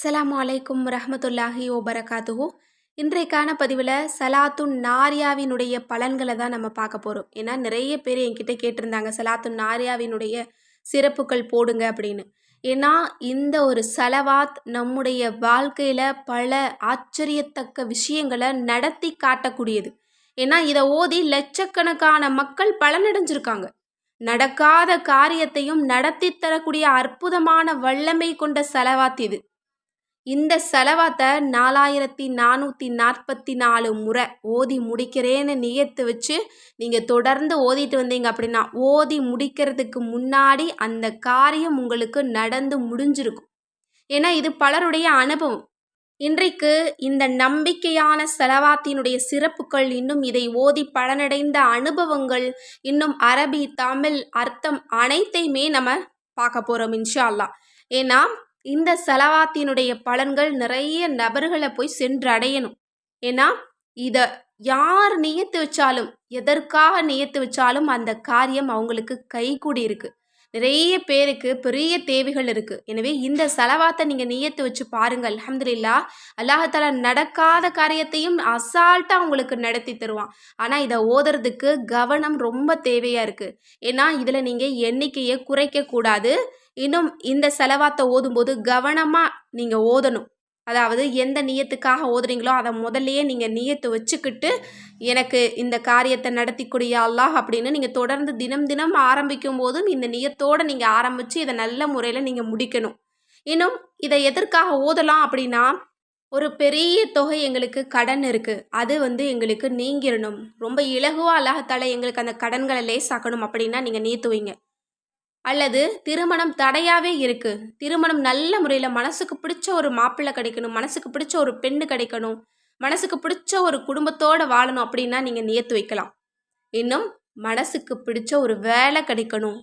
அஸ்லாம் வலைக்கும் ரஹமத்துல்லாஹி ஓபரகாத்துஹு இன்றைக்கான பதிவில் சலாத்துன் நாரியாவினுடைய பலன்களை தான் நம்ம பார்க்க போகிறோம் ஏன்னா நிறைய பேர் என்கிட்ட கேட்டிருந்தாங்க சலாத்துன் நாரியாவினுடைய சிறப்புகள் போடுங்க அப்படின்னு. ஏன்னா இந்த ஒரு சலவாத் நம்முடைய வாழ்க்கையில் பல ஆச்சரியத்தக்க விஷயங்களை நடத்தி காட்டக்கூடியது. ஏன்னா இதை ஓதி லட்சக்கணக்கான மக்கள் பலனடைஞ்சிருக்காங்க. நடக்காத காரியத்தையும் நடத்தி தரக்கூடிய அற்புதமான வல்லமை கொண்ட செலவாத் இது. இந்த செலவாத்தை நாலாயிரத்தி நானூற்றி நாற்பத்தி நாலு முறை ஓதி முடிக்கிறேன்னு நியத்து வச்சு நீங்கள் தொடர்ந்து ஓதிட்டு வந்தீங்க அப்படின்னா ஓதி முடிக்கிறதுக்கு முன்னாடி அந்த காரியம் உங்களுக்கு நடந்து முடிஞ்சிருக்கும். ஏன்னா இது பலருடைய அனுபவம். இன்றைக்கு இந்த நம்பிக்கையான செலவாத்தினுடைய சிறப்புகள் இன்னும் இதை ஓதி பலனடைந்த அனுபவங்கள் இன்னும் அரபி தமிழ் அர்த்தம் அனைத்தையுமே நம்ம பார்க்க போகிறோம் இன்ஷா அல்லா ஏன்னா இந்த செலவாத்தினுடைய பலன்கள் நிறைய நபர்களை போய் சென்றடையணும் ஏன்னா இதை யார் நியத்து வச்சாலும் எதற்காக நியத்து வச்சாலும் அந்த காரியம் அவங்களுக்கு கைகூடி இருக்கு. நிறைய பேருக்கு பெரிய தேவைகள் இருக்கு. எனவே இந்த செலவாத்தை நீங்க நியத்து வச்சு பாருங்க அலமதுல்லா அல்லாஹால நடக்காத காரியத்தையும் அசால்ட்டா உங்களுக்கு நடத்தி தருவான். ஆனா இதை ஓதுறதுக்கு கவனம் ரொம்ப தேவையா இருக்கு. ஏன்னா இதுல நீங்க எண்ணிக்கையை குறைக்க கூடாது. இன்னும் இந்த செலவாத்தை ஓதும்போது கவனமாக நீங்கள் ஓதணும். அதாவது எந்த நியத்துக்காக ஓதுறீங்களோ அதை முதல்லையே நீங்கள் நியத்து வச்சுக்கிட்டு எனக்கு இந்த காரியத்தை நடத்திக்கூடிய அல்லாஹ் அப்படின்னு நீங்கள் தொடர்ந்து தினம் தினம் ஆரம்பிக்கும் போதும் இந்த நியத்தோடு நீங்கள் ஆரம்பித்து இதை நல்ல முறையில் நீங்கள் முடிக்கணும். இன்னும் இதை எதற்காக ஓதலாம் அப்படின்னா ஒரு பெரிய தொகை எங்களுக்கு கடன் இருக்குது அது வந்து எங்களுக்கு நீங்கிடணும் ரொம்ப இலகுவாக அல்லாஹத்தால் எங்களுக்கு அந்த கடன்களை லேசாக்கணும் அப்படின்னா நீங்கள் நீத்துவீங்க. அல்லது திருமணம் தடையாகவே இருக்குது திருமணம் நல்ல முறையில் மனசுக்கு பிடிச்ச ஒரு மாப்பிள்ளை கிடைக்கணும் மனசுக்கு பிடிச்ச ஒரு பெண்ணு கிடைக்கணும் மனசுக்கு பிடிச்ச ஒரு குடும்பத்தோடு வாழணும் அப்படின்னா நீங்கள் நியத்து வைக்கலாம். இன்னும் மனசுக்கு பிடிச்ச ஒரு வேலை கிடைக்கணும்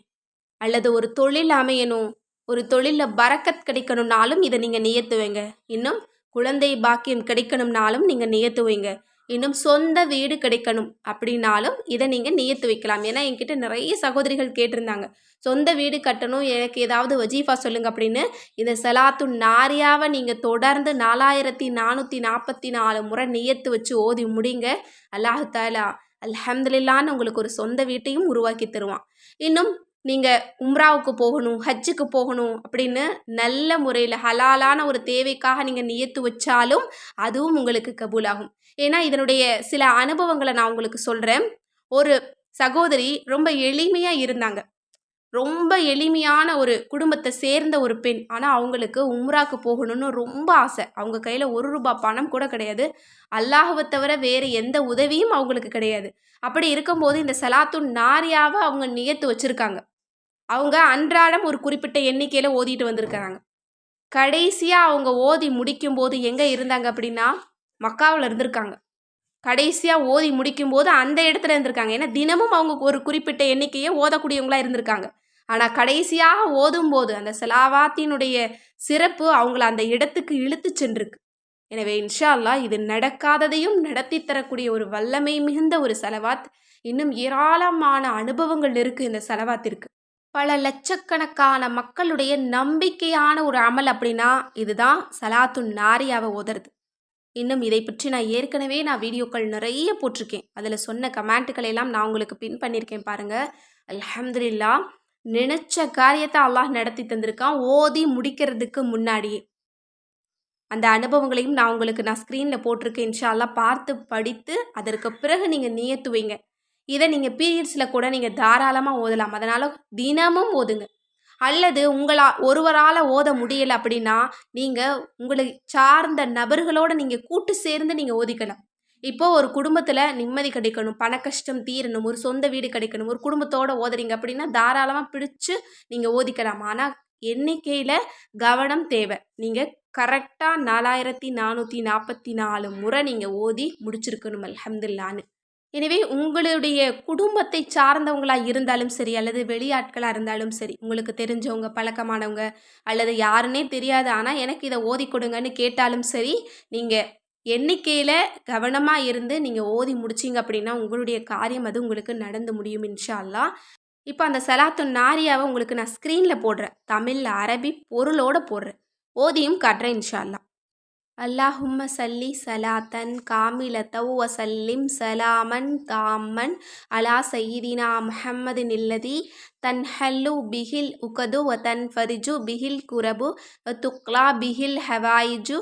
அல்லது ஒரு தொழில் அமையணும் ஒரு தொழிலில் பறக்கத் கிடைக்கணும்னாலும் இதை நீங்கள் நியத்து வைங்க. இன்னும் குழந்தை பாக்கியம் கிடைக்கணும்னாலும் நீங்கள் நியத்து வைங்க. இன்னும் சொந்த வீடு கிடைக்கணும் அப்படின்னாலும் இதை நீங்கள் நியத்து வைக்கலாம். ஏன்னா என்கிட்ட நிறைய சகோதரிகள் கேட்டிருந்தாங்க. சொந்த வீடு கட்டணும் எனக்கு ஏதாவது வஜீஃபா சொல்லுங்கள் அப்படின்னு. இந்த சலாத்து நாரியாவை நீங்கள் தொடர்ந்து நாலாயிரத்தி நானூற்றி நாற்பத்தி நாலு முறை நியத்து வச்சு ஓதி முடிங்க. அல்லாஹு தாலா அல்ஹம்துலில்லான்னு உங்களுக்கு ஒரு சொந்த வீட்டையும் உருவாக்கி தருவான். இன்னும் நீங்கள் உம்ராவுக்கு போகணும் ஹஜ்ஜுக்கு போகணும் அப்படின்னு நல்ல முறையில் ஹலாலான ஒரு தேவைக்காக நீங்கள் நியத்து வச்சாலும் அதுவும் உங்களுக்கு கபூலாகும். ஏன்னா இதனுடைய சில அனுபவங்களை நான் உங்களுக்கு சொல்கிறேன் ஒரு சகோதரி ரொம்ப எளிமையாக இருந்தாங்க. ரொம்ப எளிமையான ஒரு குடும்பத்தை சேர்ந்த ஒரு பெண். ஆனால் அவங்களுக்கு உம்ராக்கு போகணும்னு ரொம்ப ஆசை. அவங்க கையில் ஒரு ரூபாய் பணம் கூட கிடையாது. அல்லாஹவை தவிர வேறு எந்த உதவியும் அவங்களுக்கு கிடையாது. அப்படி இருக்கும்போது இந்த சலாத்துன் நாரியாவை அவங்க நியத்து வச்சுருக்காங்க. அவங்க அன்றாடம் ஒரு குறிப்பிட்ட எண்ணிக்கையில் ஓதிட்டு வந்திருக்கிறாங்க. கடைசியாக அவங்க ஓதி முடிக்கும்போது எங்கே இருந்தாங்க அப்படின்னா மக்காவில் இருந்திருக்காங்க. கடைசியாக ஓதி முடிக்கும்போது அந்த இடத்துல இருந்திருக்காங்க. ஏன்னா தினமும் அவங்க ஒரு குறிப்பிட்ட எண்ணிக்கையை ஓதக்கூடியவங்களாக இருந்திருக்காங்க. ஆனால் கடைசியாக ஓதும்போது அந்த செலாவாத்தினுடைய சிறப்பு அவங்கள அந்த இடத்துக்கு இழுத்து சென்றிருக்கு. எனவே இன்ஷா அல்லா இது நடக்காததையும் நடத்தி தரக்கூடிய ஒரு வல்லமை மிகுந்த ஒரு செலவாத் இன்னும் ஏராளமான அனுபவங்கள் இருக்குது இந்த செலவாத்திற்கு. பல லட்சக்கணக்கான மக்களுடைய நம்பிக்கையான ஒரு அமல் அப்படின்னா இதுதான் சலாத்துன் நாரியாவை ஓதுறது. இன்னும் இதை பற்றி நான் ஏற்கனவே நான் வீடியோக்கள் நிறைய போட்டிருக்கேன். அதில் சொன்ன கமெண்ட்டுகளை எல்லாம் நான் உங்களுக்கு பின் பண்ணியிருக்கேன் பாருங்கள் அலமதுல்லா நினச்ச காரியத்தை அல்லாஹ் நடத்தி தந்திருக்கான். ஓதி முடிக்கிறதுக்கு முன்னாடியே. அந்த அனுபவங்களையும் நான் உங்களுக்கு நான் ஸ்க்ரீனில் போட்டிருக்கேன். இன்ஷால்லாம் பார்த்து படித்து அதற்கு பிறகு நீங்கள் நியத்துவீங்க. இதை நீங்கள் பீரியட்ஸில் கூட நீங்கள் தாராளமாக ஓதலாம். அதனால் தினமும் ஓதுங்க. அல்லது உங்களா ஒருவரால் ஓத முடியலை அப்படின்னா நீங்கள் உங்களை சார்ந்த நபர்களோடு நீங்கள் கூட்டு சேர்ந்து நீங்கள் ஓதிக்கலாம். இப்போது ஒரு குடும்பத்தில் நிம்மதி கிடைக்கணும் பண கஷ்டம் தீரணும் ஒரு சொந்த வீடு கிடைக்கணும் ஒரு குடும்பத்தோடு ஓதுறீங்க அப்படின்னா தாராளமாக பிடிச்சு நீங்கள் ஓதிக்கலாம். ஆனால் எண்ணிக்கையில் கவனம் தேவை. நீங்கள் கரெக்டாக நாலாயிரத்தி நானூற்றி நாற்பத்தி நாலு முறை நீங்கள் ஓதி முடிச்சிருக்கணும். அலமதுல்லான்னு எனவே உங்களுடைய குடும்பத்தை சார்ந்தவங்களாக இருந்தாலும் சரி அல்லது வெளியாட்களாக இருந்தாலும் சரி உங்களுக்கு தெரிஞ்சவங்க பழக்கமானவங்க அல்லது யாருன்னே தெரியாது ஆனால் எனக்கு இதை ஓதி கொடுங்கன்னு கேட்டாலும் சரி நீங்கள் எண்ணிக்கையில் கவனமாக இருந்து நீங்கள் ஓதி முடிச்சிங்க அப்படின்னா உங்களுடைய காரியம் அது உங்களுக்கு நடந்து முடியும் இன்ஷால்லா இப்போ அந்த சலாத்து நாரியாவை உங்களுக்கு நான் ஸ்க்ரீனில் போடுறேன். தமிழ் அரபி பொருளோடு போடுறேன். ஓதியும் காட்டுறேன் இன்ஷால்லா அல்லாஹும்ம சல்லி சலாத்தன் காமிலத்தவ் வசல்லிம் சலாமன் தாமன் அலா சையிதினா முஹம்மது நில்லதி தன் ஹல்லு பிஹில் உகது வ தன் ஃபரிஜு பிஹில் குரபு வ துக்லா பிஹில் ஹவாயிஜு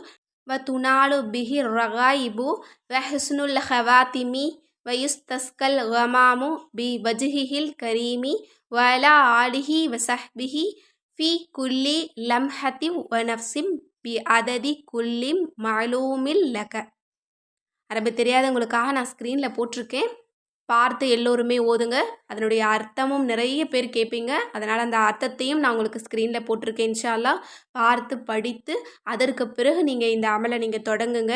வ துனாலு பிஹில் ரகாயிபு வ ஹுஸ்னுல் ஹவாத்திமி வயுஸ்தஸ்கல் ஹமாமு பி வஜ்ஹிஹில் கரீமி வலா ஆலிஹி வசஹ்பிஹி ஃபி குல்லி லம்ஹதி வ நஃப்சிம் பி அததி குல்லிம் மலூமில் லக. அரபி தெரியாதவங்களுக்காக நான் ஸ்க்ரீனில் போட்டிருக்கேன். பார்த்து எல்லோருமே ஓதுங்க. அதனுடைய அர்த்தமும் நிறைய பேர் கேட்பீங்க அதனால் அந்த அர்த்தத்தையும் நான் உங்களுக்கு ஸ்க்ரீனில் போட்டிருக்கேன் இன்ஷால்லா. பார்த்து படித்து அதற்கு பிறகு நீங்கள் இந்த அமலை நீங்கள் தொடங்குங்க.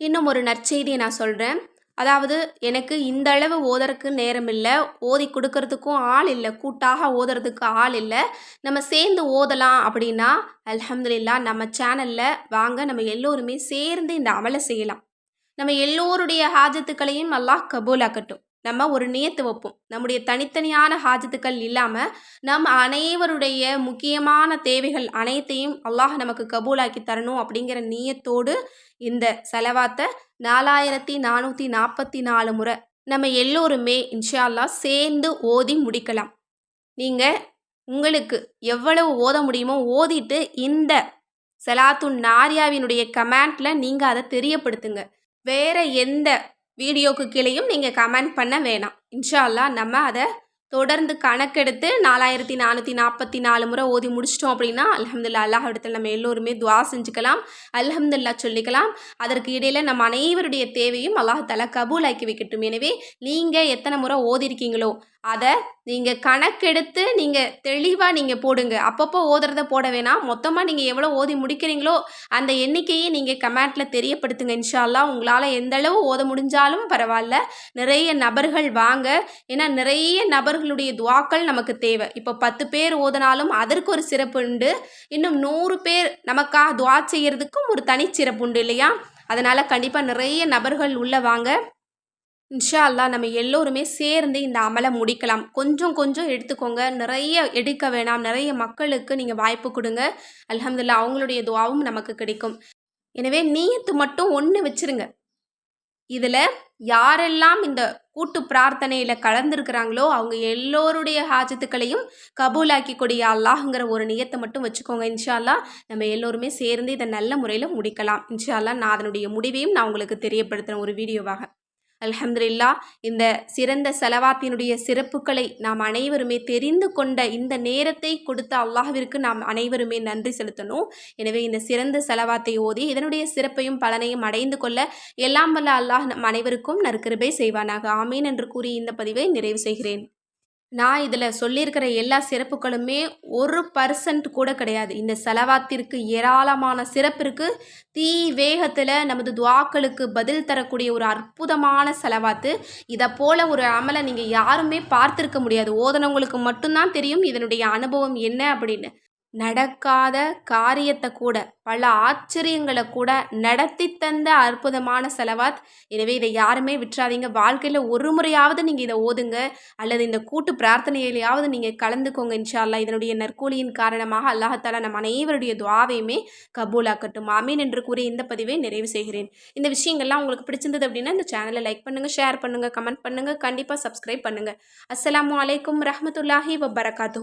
இன்னும் ஒரு நற்செய்தியை நான் சொல்கிறேன் அதாவது எனக்கு இந்த அளவு ஓதறக்கு நேரம் இல்லை ஓதி கொடுக்கறதுக்கும் ஆள் இல்லை கூட்டாக ஓதுறதுக்கு ஆள் இல்லை. நம்ம சேர்ந்து ஓதலாம் அப்படின்னா அல்ஹம்துலில்லா நம்ம சேனலில் வாங்க நம்ம எல்லோருமே சேர்ந்து இந்த அமலை செய்யலாம். நம்ம எல்லோருடைய ஹாஜத்துக்களையும் அல்லாஹ் கபூலாக்கட்டும். நம்ம ஒரு நியத்து வைப்போம். நம்முடைய தனித்தனியான ஹாஜத்துக்கள் இல்லாமல் நம் அனைவருடைய முக்கியமான தேவைகள் அனைத்தையும் அல்லாஹ் நமக்கு கபூலாக்கி தரணும் அப்படிங்கிற நியத்தோடு இந்த செலவாத்தை நாலாயிரத்தி நானூற்றி நாற்பத்தி நாலு முறை நம்ம எல்லோருமே இன்ஷா அல்லாஹ் சேர்ந்து ஓதி முடிக்கலாம். நீங்கள் உங்களுக்கு எவ்வளவு ஓத முடியுமோ ஓதிட்டு இந்த செலாத்துன் நாரியாவினுடைய கமெண்ட்டில் நீங்கள் அதை தெரியப்படுத்துங்க. வேறு எந்த வீடியோக்கு கீழேயும் நீங்கள் கமெண்ட் பண்ண வேணாம். இன்ஷா அல்லாஹ் நம்ம அதை தொடர்ந்து கணக்கெடுத்து நாலாயிரத்தி நானூற்றி நாற்பத்தி நாலு முறை ஓதி முடிச்சிட்டோம் அப்படின்னா அல்ஹம்துல்லா அல்லாஹ் இடத்துல நம்ம எல்லோருமே துவா செஞ்சுக்கலாம். அலமதுல்லா சொல்லிக்கலாம். அதற்கு இடையில் நம்ம அனைவருடைய தேவையும் அல்லாஹ் தலா கபூலாக்கி வைக்கட்டும். எனவே நீங்கள் எத்தனை முறை ஓதிருக்கீங்களோ அதை நீங்கள் கணக்கெடுத்து நீங்கள் தெளிவாக நீங்கள் போடுங்க. அப்பப்போ ஓதுறத போட வேணாம். மொத்தமாக நீங்கள் எவ்வளோ ஓதி முடிக்கிறீங்களோ அந்த எண்ணிக்கையை நீங்கள் கமெண்ட்டில் தெரியப்படுத்துங்க. இன்ஷால்லா உங்களால் எந்தளவு ஓத முடிஞ்சாலும் பரவாயில்ல. நிறைய நபர்கள் வாங்க. ஏன்னா நிறைய நபர்களுடைய துவாக்கள் நமக்கு தேவை. இப்போ பத்து பேர் ஓதினாலும் அதற்கு ஒரு சிறப்பு உண்டு. இன்னும் நூறு பேர் நமக்காக துவா செய்கிறதுக்கும் ஒரு தனிச்சிறப்பு உண்டு இல்லையா? அதனால் கண்டிப்பாக நிறைய நபர்கள் உள்ளே வாங்க. இன்ஷா அல்லாஹ் நம்ம எல்லோருமே சேர்ந்து இந்த அமலை முடிக்கலாம். கொஞ்சம் கொஞ்சம் எடுத்துக்கோங்க. நிறைய எடுக்க வேணாம். நிறைய மக்களுக்கு நீங்கள் வாய்ப்பு கொடுங்க. அலமதுல்லா அவங்களுடைய துவாவும் நமக்கு கிடைக்கும். எனவே நீயத்து மட்டும் ஒன்று வச்சுருங்க. இதில் யாரெல்லாம் இந்த கூட்டு பிரார்த்தனையில் கலந்துருக்கிறாங்களோ அவங்க எல்லோருடைய ஹாஜத்துக்களையும் கபூலாக்கி கொடிய அல்லாஹுங்கிற ஒரு நியத்தை மட்டும் வச்சுக்கோங்க. இன்ஷா நம்ம எல்லோருமே சேர்ந்து இதை நல்ல முறையில் முடிக்கலாம். இன்ஷால்லா நான் அதனுடைய முடிவையும் நான் உங்களுக்கு தெரியப்படுத்துகிறேன் ஒரு வீடியோவாக. அல்ஹம்துலில்லா இந்த சிறந்த செலவாத்தினுடைய சிறப்புகளை நாம் அனைவருமே தெரிந்து கொண்ட இந்த நேரத்தை கொடுத்த அல்லாஹ்விற்கு நாம் அனைவருமே நன்றி செலுத்தணும். எனவே இந்த சிறந்த செலவாத்தை ஓதி இதனுடைய சிறப்பையும் பலனையும் அடைந்து கொள்ள எல்லாம் வல்ல அல்லாஹ் நம் அனைவருக்கும் நற்கிருபை செய்வானாக. ஆமீன் என்று கூறி இந்த பதிவை நிறைவு செய்கிறேன். நான் இதில் சொல்லியிருக்கிற எல்லா சிறப்புகளுமே ஒரு பர்சன்ட் கூட கிடையாது. இந்த செலவாத்திற்கு ஏராளமான சிறப்பிற்கு தீ வேகத்தில் நமது துவாக்களுக்கு பதில் தரக்கூடிய ஒரு அற்புதமான செலவாத்து. இதை போல் ஒரு அமலை நீங்கள் யாருமே பார்த்துருக்க முடியாது. ஓதனவங்களுக்கு மட்டும்தான் தெரியும். இதனுடைய அனுபவம் என்ன அப்படின்னு. நடக்காத காரியத்தை கூட பல ஆச்சரியங்களை கூட நடத்தி தந்த அற்புதமான செலவாத். எனவே இதை யாருமே விட்டுறாதீங்க. வாழ்க்கையில் ஒரு முறையாவது நீங்கள் இதை ஓதுங்க. அல்லது இந்த கூட்டு பிரார்த்தனையிலையாவது நீங்கள் கலந்துக்கோங்க இன்ஷா அல்லா இதனுடைய நற்கூலியின் காரணமாக அல்லாஹத்தாலா நம் அனைவருடைய துவாவையுமே கபூலாக்கட்டும். ஆமீன் என்று கூறி இந்த பதிவை நிறைவு செய்கிறேன். இந்த விஷயங்கள்லாம் உங்களுக்கு பிடிச்சிருந்தது அப்படின்னா இந்த சேனலை லைக் பண்ணுங்கள் ஷேர் பண்ணுங்கள் கமெண்ட் பண்ணுங்கள் கண்டிப்பாக சப்ஸ்கிரைப் பண்ணுங்கள் அஸ்லாம் வலைக்கம் ரஹமத்துல்லாஹி வபரகாத்து